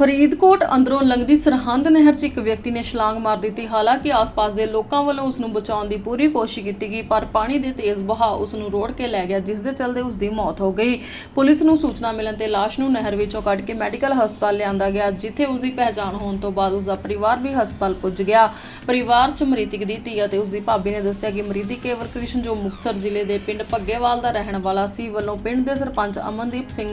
ਫਰੀਦਕੋਟ ਅੰਦਰੋਂ ਲੰਘਦੀ ਸਰਹੰਦ ਨਹਿਰ 'ਚ ਇੱਕ ਵਿਅਕਤੀ ਨੇ ਛਲਾਂਗ ਮਾਰ ਦਿੱਤੀ। ਹਾਲਾਂਕਿ ਆਸ-ਪਾਸ ਦੇ ਲੋਕਾਂ ਵੱਲੋਂ ਉਸ ਨੂੰ ਬਚਾਉਣ ਦੀ ਪੂਰੀ ਕੋਸ਼ਿਸ਼ ਕੀਤੀ ਗਈ, ਪਰ ਪਾਣੀ ਦੇ ਤੇਜ਼ ਵਹਾਅ ਉਸ ਨੂੰ ਰੋੜ ਕੇ ਲੈ ਗਿਆ, ਜਿਸ ਦੇ ਚਲਦੇ ਉਸ ਦੀ ਮੌਤ ਹੋ ਗਈ। ਪੁਲਿਸ ਨੂੰ ਸੂਚਨਾ ਮਿਲਣ ਤੇ ਲਾਸ਼ ਨੂੰ ਨਹਿਰ ਵਿੱਚੋਂ ਕੱਢ ਕੇ ਮੈਡੀਕਲ ਹਸਪਤਾਲ ਲਿਆਂਦਾ ਗਿਆ, ਜਿੱਥੇ ਉਸ ਦੀ ਪਹਿਚਾਣ ਹੋਣ ਤੋਂ ਬਾਅਦ ਉਸ ਦਾ ਪਰਿਵਾਰ ਵੀ ਹਸਪਤਾਲ ਪੁੱਜ ਗਿਆ। ਪਰਿਵਾਰ 'ਚ ਮ੍ਰਿਤਕ ਦੀ ਧੀ ਅਤੇ ਉਸ ਦੀ ਭਾਬੀ ਨੇ ਦੱਸਿਆ ਕਿ ਮ੍ਰਿਤਕ ਕੇਵਰ ਕ੍ਰਿਸ਼ਨ ਜੋ ਮੁਕਤਸਰ ਜ਼ਿਲ੍ਹੇ ਦੇ ਪਿੰਡ ਭੱਗੇਵਾਲ ਦਾ ਰਹਿਣ ਵਾਲਾ ਸੀ, ਵੱਲੋਂ ਪਿੰਡ ਦੇ ਸਰਪੰਚ ਅਮਨਦੀਪ ਸਿੰਘ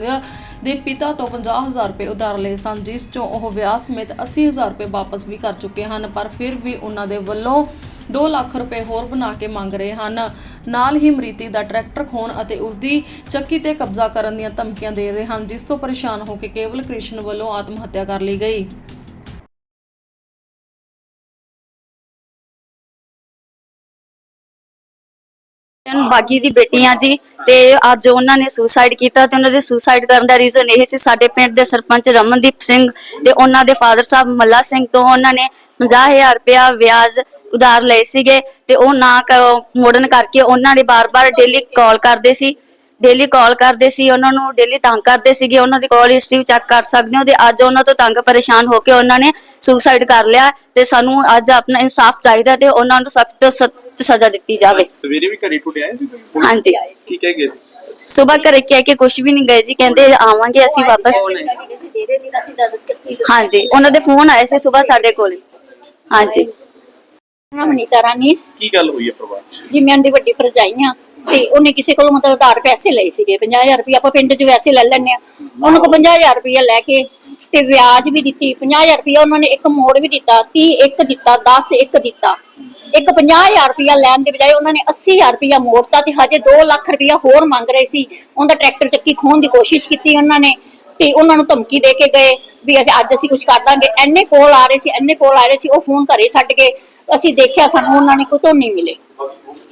ਦੇ ਪਿਤਾ ਤੋਂ 50000 ਰੁਪਏ ਉਧਾਰ ਲਏ ਸਨ ਜਿਸ ਚੋਂ ਉਹ ਵਿਆਹ ਸਮੇਤ 80000 ਰੁਪਏ ਵਾਪਸ ਵੀ ਕਰ ਚੁੱਕੇ ਹਨ, ਪਰ ਫਿਰ ਵੀ ਉਹਨਾਂ ਦੇ ਵੱਲੋਂ 2 ਲੱਖ ਰੁਪਏ ਹੋਰ ਬਣਾ ਕੇ ਮੰਗ ਰਹੇ ਹਨ। ਨਾਲ ਹੀ ਮ੍ਰਿਤੀ ਦਾ ਟਰੈਕਟਰ ਖੋਣ ਅਤੇ ਉਸ ਦੀ ਚੱਕੀ ਤੇ ਕਬਜ਼ਾ ਕਰਨ ਦੀਆਂ ਧਮਕੀਆਂ ਦੇ ਰਹੇ ਹਨ, ਜਿਸ ਤੋਂ ਪਰੇਸ਼ਾਨ ਹੋ ਕੇ ਕੇਵਲ ਕ੍ਰਿਸ਼ਨ ਵੱਲੋਂ ਆਤਮ ਹੱਤਿਆ ਕਰ ਲਈ ਗਈ। ਕ੍ਰਿਸ਼ਨ ਬਾਗੀ ਦੀ ਬੇਟੀਆਂ ਜੀ ਤੇ ਅੱਜ ਉਹਨਾਂ ਨੇ ਸੁਸਾਈਡ ਕੀਤਾ ਤੇ ਉਹਨਾਂ ਦੇ ਸੁਸਾਈਡ ਕਰਨ ਦਾ ਰੀਜ਼ਨ ਇਹ ਸੀ ਸਾਡੇ ਪਿੰਡ ਦੇ ਸਰਪੰਚ ਰਮਨਦੀਪ ਸਿੰਘ ਤੇ ਉਹਨਾਂ ਦੇ ਫਾਦਰ ਸਾਹਿਬ ਮੱਲਾ ਸਿੰਘ ਤੋਂ ਉਹਨਾਂ ਨੇ 50000 ਰੁਪਇਆ ਵਿਆਜ ਉਧਾਰ ਲਏ ਸੀਗੇ ਤੇ ਉਹ ਨਾ ਕ- ਮੋੜਨ ਕਰਕੇ ਉਹਨਾਂ ਨੇ ਬਾਰ-ਬਾਰ ਡੇਲੀ ਕਾਲ ਕਰਦੇ ਸੀ। ਡੇਲੀ ਕਾਲ ਕਰਦੇ ਸੀ ਉਹਨਾਂ ਨੂੰ ਡੇਲੀ ਤੰਗ ਕਰਦੇ ਸੀਗੇ ਉਹਨਾਂ ਦੀ ਕਾਲ ਹਿਸਟਰੀ ਚੈੱਕ ਕਰ ਸਕਦੇ ਹੋ ਤੇ ਅੱਜ ਉਹਨਾਂ ਤੋਂ ਤੰਗ ਪਰੇਸ਼ਾਨ ਹੋ ਕੇ ਉਹਨਾਂ ਨੇ ਸੁਸਾਈਡ ਕਰ ਲਿਆ ਤੇ ਸਾਨੂੰ ਅੱਜ ਆਪਣਾ ਇਨਸਾਫ ਚਾਹੀਦਾ ਤੇ ਉਹਨਾਂ ਨੂੰ ਸਖਤ ਤੋਂ ਸਖਤ ਸਜ਼ਾ ਦਿੱਤੀ ਜਾਵੇ। ਸਵੇਰੇ ਵੀ ਘਰੇ ਟੁੱਟੇ ਆਏ ਸੀ ਹਾਂਜੀ। ਕੀ ਕਹਿ ਗਏ ਸਵੇਰ ਘਰੇ ਕਹਿ ਕੇ ਕੁਝ ਵੀ ਨਹੀਂ ਗਏ ਜੀ ਕਹਿੰਦੇ ਆਵਾਂਗੇ ਅਸੀਂ ਵਾਪਸ। ਹਾਂਜੀ ਉਹਨਾਂ ਦੇ ਫੋਨ ਆਏ ਸੀ ਸਵੇਰ ਸਾਡੇ ਕੋਲ। ਹਾਂਜੀ। ਮਨੀਤਾ ਰਾਣੀ। ਕੀ ਗੱਲ ਹੋਈ ਹੈ ਪਰਿਵਾਰ 'ਚ? ਜੀ ਮੈਂ ਦੀ ਵੱਡੀ ਭਰਜਾਈ ਆ ਤੇ ਉਹਨੇ ਕਿਸੇ ਕੋਲੋਂ ਮਤਲਬ ਉਧਾਰ ਪੈਸੇ ਲਏ ਸੀਗੇ 50000 ਰੁਪਏ ਆਪਾਂ ਪਿੰਡ 'ਚ ਵੈਸੇ ਲੈ ਲੈਣੇ ਆ ਉਹਨਾਂ ਕੋਲ 50000 ਰੁਪਏ ਲੈ ਕੇ ਤੇ ਵਿਆਜ ਵੀ ਦਿੱਤੀ 50000 ਰੁਪਏ ਉਹਨਾਂ ਨੇ ਇੱਕ ਮੋੜ ਵੀ ਦਿੱਤਾ 30 ਇੱਕ ਦਿੱਤਾ 10 ਇੱਕ ਦਿੱਤਾ। ਇੱਕ 50000 ਰੁਪਇਆ ਲੈਣ ਦੇ ਬਜਾਏ ਉਹਨਾਂ ਨੇ 80000 ਰੁਪਇਆ ਮੋੜਤਾ ਤੇ ਹਜੇ 2 ਲੱਖ ਰੁਪਇਆ ਹੋਰ ਮੰਗ ਰਹੇ ਸੀ। ਉਹਦਾ ਟਰੈਕਟਰ ਚੱਕੀ ਖੋਣ ਦੀ ਕੋਸ਼ਿਸ਼ ਕੀਤੀ ਉਹਨਾਂ ਨੇ ਤੇ ਉਹਨਾਂ ਨੂੰ ਧਮਕੀ ਦੇ ਕੇ ਗਏ ਵੀ ਅਸੀਂ ਅੱਜ ਅਸੀਂ ਕੁਝ ਕਰ ਦਾਂਗੇ। ਐਨੇ ਕੋਲ ਆ ਰਹੇ ਸੀ ਐਨੇ ਕੋਲ ਆ ਰਹੇ ਸੀ, ਉਹ ਫੋਨ ਘਰੇ ਛੱਡ ਕੇ ਅਸੀਂ ਦੇਖਿਆ ਸਾਨੂੰ ਉਹਨਾਂ ਨੇ ਕਿਤੋਂ ਨਹੀਂ ਮਿਲੇ।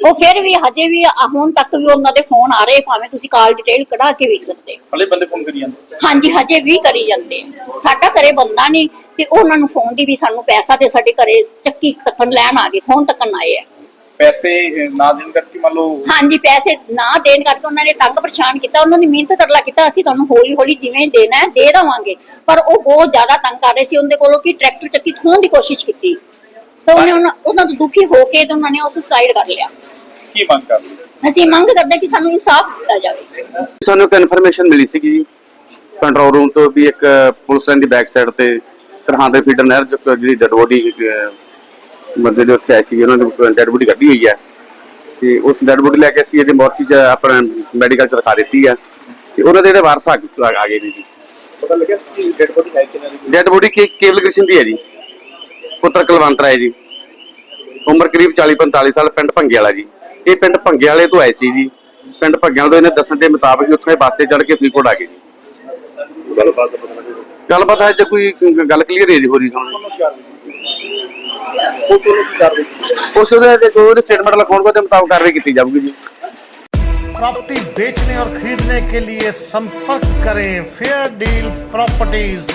ਉਹ ਫਿਰ ਵੀ ਹਜੇ ਵੀ ਆ- ਹੁਣ ਤੱਕ ਵੀ ਉਹਨਾਂ ਦੇ ਫੋਨ ਆ ਰਹੇ ਭਾਵੇਂ ਤੁਸੀਂ ਕਾਲ ਡਿਟੇਲ ਕਢਾ ਕੇ ਵੇਖ ਸਕਦੇ ਹੋ। ਹਲੇ ਬੰਦੇ ਫੋਨ ਕਰੀ ਜਾਂਦੇ। ਹਾਂਜੀ ਹਜੇ ਵੀ ਕਰੀ ਜਾਂਦੇ ਆ। ਸਾਡਾ ਘਰੇ ਬੰਦਾ ਨਹੀਂ ਤੇ ਉਹਨਾਂ ਨੂੰ ਫੋਨ ਦੀ ਵੀ ਸਾਨੂੰ ਪੈਸਾ ਤੇ ਸਾਡੇ ਘਰੇ ਚੱਕੀ ਤੱਕਣ ਲੈਣ ਆ ਗਏ ਫੋਨ ਤੱਕਣ ਆਏ ਆ। ਪੈਸੇ ਅਹ, ਨਾ ਦੇਣ ਕਰਕੇ ਮੰਨ ਲਓ ਹਾਂਜੀ ਪੈਸੇ ਨਾ ਦੇਣ ਕਰਕੇ ਉਹਨਾਂ ਨੇ ਤੰਗ ਪਰੇਸ਼ਾਨ ਕੀਤਾ ਉਹਨਾਂ ਦੀ ਮਿਹਨਤ ਤਰਲਾ ਕੀਤਾ ਅਸੀਂ ਤੁਹਾਨੂੰ ਹੌਲੀ ਹੌਲੀ ਜਿਵੇਂ ਦੇਣਾ ਹੈ ਦੇ ਦੇਵਾਂਗੇ। ਪਰ ਉਹ ਬਹੁਤ ਜ਼ਿਆਦਾ ਤੰਗ ਕਰ ਰਹੇ ਸੀ ਉਹਦੇ ਕੋਲੋਂ ਕਿ ਟਰੈਕਟਰ ਚੱਕੀ ਖੋਹਣ ਦੀ ਕੋਸ਼ਿਸ਼ ਕੀਤੀ। ਤੇ ਉਹਨੇ ਉਹਨਾਂ ਉਹਨਾਂ ਤੋਂ ਦੁਖੀ ਹੋ ਕੇ ਤੇ ਉਹਨਾਂ ਨੇ ਉਹ ਸੁਸਾਈਡ ਕਰ ਲਿਆ। ਕੀ ਮੰਗ ਕਰਦੇ ਹੋ? ਅਸੀਂ ਮੰਗ ਕਰਦੇ ਕਿ ਸਾਨੂੰ ਇਨਸਾਫ ਦਿੱਤਾ ਜਾਵੇ। ਸਾਨੂੰ ਇੱਕ ਇਨਫੋਰਮੇਸ਼ਨ ਮਿਲੀ ਸੀਗੀ ਜੀ ਕੰਟਰੋਲ ਰੂਮ ਤੋਂ ਵੀ ਇੱਕ ਪੁਲਿਸ ਲਾਈਨ ਦੀ ਬੈਕ ਸਾਈਡ ਤੇ ਸਰਹੰਦ ਦੇ ਫੀਡਰ ਨਹਿਰ ਜੋ ਕਿ ਜਿਹੜੀ ਡੈਡ ਬੋਡੀ ਬੰਦੇ ਦੇ ਉੱਥੇ ਆਈ ਸੀ ਉਹਨਾਂ ਦੀ ਡੈਡ ਬੋਡੀ ਕੱਢੀ ਹੋਈ ਹੈ ਤੇ ਉਸ ਡੈਡ ਬੋਡੀ ਲੈ ਕੇ ਅਸੀਂ ਇਹਦੇ ਮੋਰਚੀ 'ਚ ਆਪਣਾ ਮੈਡੀਕਲ 'ਚ ਰਖਾ ਦਿੱਤੀ ਆ। ਤੇ ਉਹਨਾਂ ਦੇ ਜਿਹੜੇ ਵਾਰਸ ਆ ਗਏ ਆ ਗਏ ਨੇ ਜੀ। ਪਤਾ ਲੱਗਿਆ ਕਿ ਡੈਡ ਬੋਡੀ ਹੈ ਕਿਹਨਾਂ ਦੀ? ਡੈਡ ਬੋਡੀ ਕੇ ਕੇਵਲ ਕ੍ਰਿਸ਼ਨ ਦੀ ਹੈ ਜੀ। ਪੁੱਤਰ ਕੁਲਵੰਤ ਰਾਏ ਜੀ ਉਮਰ ਕਰੀਬ 40 45 ਸਾਲ ਪਿੰਡ ਭੰਗੇ ਵਾਲਾ ਜੀ ਇਹ ਪਿੰਡ ਭੰਗੇ ਵਾਲੇ ਤੋਂ ਆਏ ਸੀ ਜੀ ਪਿੰਡ ਭੰਗਿਆਂ ਤੋਂ ਇਹਨੇ ਦੱਸਣ ਦੇ ਮੁਤਾਬਕ ਉੱਥੇ ਇਹ ਬੱਸ ਤੇ ਚੜ ਕੇ ਫਰੀਦਕੋਟ ਆ ਗਏ ਜੀ ਗੱਲਬਾਤ ਦਾ ਪਤਾ ਲੱਗਿਆ ਗੱਲਬਾਤ ਹੈ ਜੇ ਕੋਈ ਗੱਲ ਕਲੀਅਰ ਹੈ ਜੀ ਹੋ ਰਹੀ ਸਾਨੂੰ ਉਹ ਤੁਹਾਨੂੰ ਕੀ ਕਰਦੇ ਉਸ ਦੇ ਤੇ ਕੋਈ ਸਟੇਟਮੈਂਟ ਲਿਖਾਉਣ ਦੇ ਮੁਤਾਬਕ ਕਾਰਵਾਈ ਕੀਤੀ ਜਾਊਗੀ ਜੀ प्रॉपर्टी बेचने और खरीदने के लिए संपर्क करें फेयर डील प्रॉपर्टीज